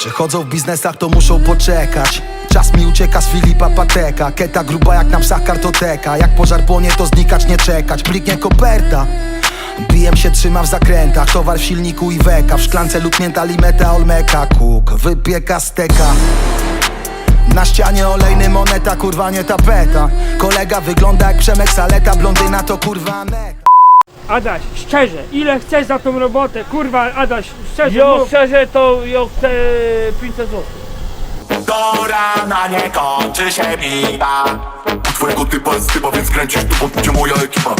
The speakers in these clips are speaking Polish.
Przechodzą w biznesach, to muszą poczekać. Czas mi ucieka z Filipa Pateka. Keta gruba jak na psach kartoteka. Jak pożar płonie, to znikać nie czekać. Bliknie koperta. Bijem się trzyma w zakrętach. Towar w silniku i weka. W szklance luknięta limeta olmeka. Kuk, wypieka steka. Na ścianie olejny moneta, kurwa nie tapeta. Kolega wygląda jak Przemek Saleta. Blondyna to kurwa net Adaś, szczerze, ile chcesz za tą robotę? Kurwa, Adaś, szczerze Jo, mów. szczerze to jo chcę 500 zł. Do rana nie kończy się biba Twojego typa jest typa, więc kręcisz tu, bo będzie moja ekipa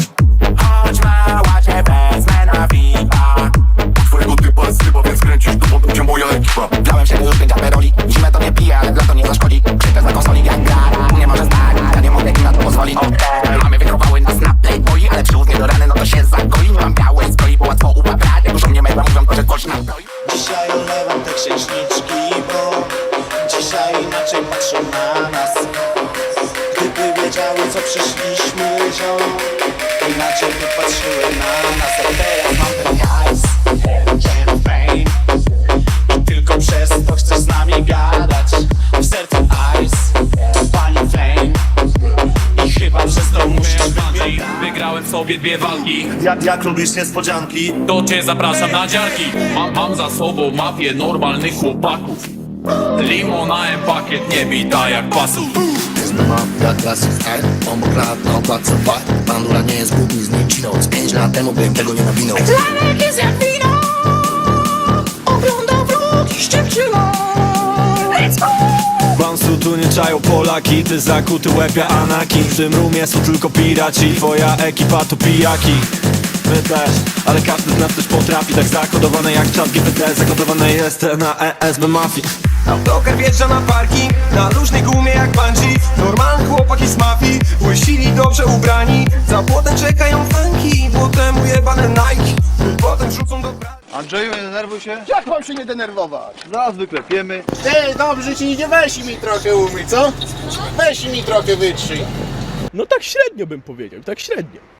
Chodź mała cię wezmę księżniczki, bo dzisiaj inaczej patrzą na nas. Gdyby wiedziały co przyszliśmy ziom Inaczej by patrzyły na nas. A teraz mam ten hajs, ten fame I tylko przez to chcesz z nami gadać. W sercu ice, pani flame. I chyba przez to musisz wybiegać Wygrałem sobie dwie walki. Jak, jak lubisz niespodzianki? To cię zapraszam na dziarki. Mam, mam za sobą mafię normalnych chłopaków. Limonałem pakiet nie bita jak pasów. Jestem mafia, klasy style Obok lat na okładce fight Bandura nie jest głupi z niczyną Z pięć lat temu bym tego nie nawinął. Planek jest jak tu nie czają Polaki Ty zakuty łepia Anaki. W tym rumie są tylko piraci Twoja ekipa to pijaki. My też, ale każdy z nas też potrafi. Tak zakodowane jak czat GPT Zakodowane jest na ESB Mafii. Autokar wjeżdża na parking Na luźnej gumie jak bungee Normalny chłopaki z mafii Łysili dobrze ubrani. Za płotem czekają fanki Potem ujebane Nike Andrzeju, nie denerwuj się Jak mam się nie denerwować? Zaraz wyklepiemy Ej, dobrze ci idzie, weź mi trochę umyj, co? Weź mi trochę wytrzyj No tak średnio bym powiedział, tak średnio.